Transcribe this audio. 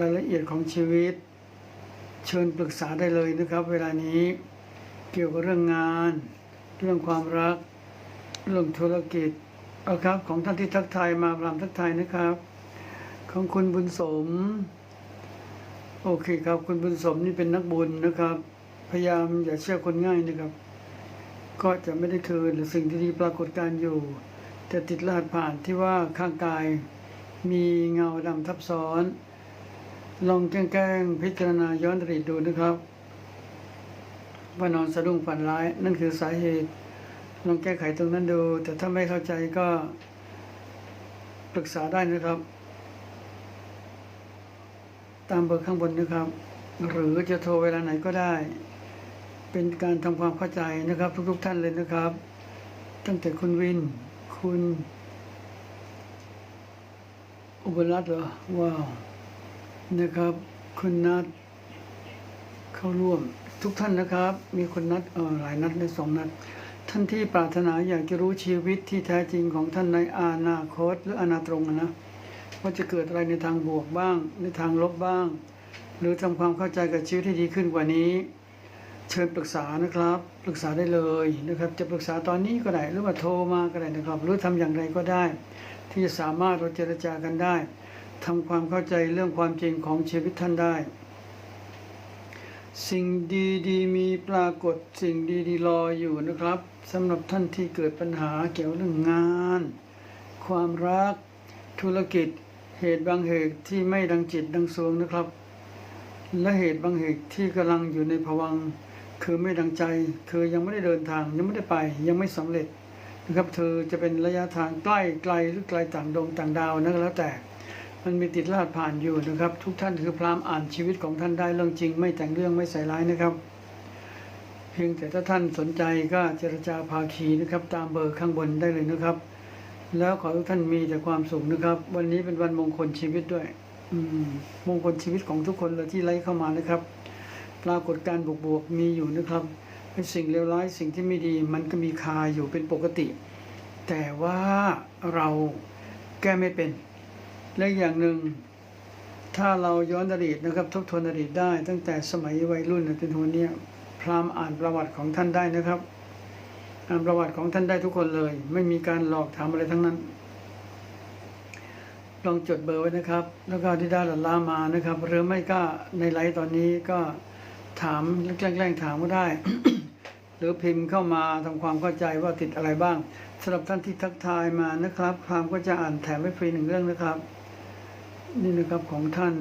รายละเอียดของชีวิต เชิญปรึกษาได้เลยนะครับ เวลานี้เกี่ยวกับเรื่องงาน เรื่องความรัก เรื่องธุรกิจเอาครับ ของท่านที่ทักทายมาพรามทักทายนะครับ ของคุณบุญสม โอเคครับ คุณบุญสมนี่เป็นนักบุญนะครับ พยายามอย่าเชื่อคนง่ายนะครับ ก็จะไม่ได้คืนหรือสิ่งที่ดีปรากฏการอยู่แต่ติดรหัสผ่านที่ว่าข้างกายมีเงาดำทับซ้อน ลองแกล้งพิจารณาย้อนอดีตดูนะครับ ว่านอนสะดุ้งฝันร้าย นั่นคือสาเหตุลองแก้ไขตรงนั้นดู แต่ถ้าไม่เข้าใจก็ปรึกษาได้นะครับ ตามเบอร์ข้างบนนะครับ หรือจะโทรเวลาไหนก็ได้ เป็นการทำความเข้าใจนะครับ ทุกๆท่านเลยนะครับ ตั้งแต่คุณวิน คุณ อุบลรัตน์เหรอว้าว นะครับ คุณนัดเข้าร่วมทุกท่านนะครับ มีคนนัดเออหลายนัดในสองนัด ท่านที่ปรารถนาอยากจะรู้ชีวิตที่แท้จริงของท่านในอนาคตหรืออนาตรงนะว่าจะเกิดอะไรในทางบวกบ้าง ในทางลบบ้าง หรือทำความเข้าใจกับชีวิตที่ดีขึ้นกว่านี้ เชิญปรึกษานะครับ ปรึกษาได้เลยนะครับ จะปรึกษาตอนนี้ก็ได้หรือว่าโทรมาก็ได้นะครับ หรือทำอย่างไรก็ได้ ที่จะสามารถเราเจรจากันได้ ทำความเข้าใจเรื่องความจริงของชีวิตท่านได้ สิ่งดีๆมีปรากฏสิ่งดีๆรออยู่นะครับสำหรับท่านที่เกิดปัญหาเกี่ยวเรื่องงาน ความรัก ธุรกิจ เหตุบางเหตุที่ไม่ดังจิตดังสวงนะครับ และเหตุบางเหตุที่กำลังอยู่ในภวังคือไม่ดังใจ คือยังไม่ได้เดินทางยังไม่ได้ไปยังไม่สำเร็จนะครับเธอจะเป็นระยะทางใกล้ไกลหรือไกลต่างดงต่างดาวนั่นแล้วแต่ มันมีติดลาดผ่านอยู่นะครับ ทุกท่านคือพรามอ่านชีวิตของท่านได้เรื่องจริง ไม่แต่งเรื่องไม่ใส่ร้ายนะครับ เพียงแต่ถ้าท่านสนใจก็เจรจาภาคีนะครับ ตามเบอร์ข้างบนได้เลยนะครับ แล้วขอทุกท่านมีแต่ความสุขนะครับ วันนี้เป็นวันมงคลชีวิตด้วย อืมมงคลชีวิตของทุกคนเลยที่ไล่เข้ามานะครับ ปรากฏการบวกๆมีอยู่นะครับสิ่งเลวร้ายสิ่งที่ไม่ดีมันก็มีคาอยู่เป็นปกติ แต่ว่าเราแก้ไม่เป็น และอย่างหนึ่ง ถ้าเราย้อนอดีตนะครับทบทวนอดีตได้ ตั้งแต่สมัยวัยรุ่นจนถึงวันเนี้ยพรามอ่านประวัติของท่านได้นะครับ อ่านประวัติของท่านได้ทุกคนเลย ไม่มีการหลอกถามอะไรทั้งนั้น ลองจดเบอร์ไว้นะครับ แล้วก็ที่ได้หลัลามานะครับ หรือไม่ก็ในไลฟ์ตอนนี้ก็ถามแกล้งๆถามก็ได้ หรือพิมพ์เข้ามาทำความเข้าใจว่าติดอะไรบ้างสำหรับท่านที่ทักทายมานะครับพรามก็จะอ่านแถมไว้ฟรีหนึ่งเรื่องนะครับ นี่นะครับของท่าน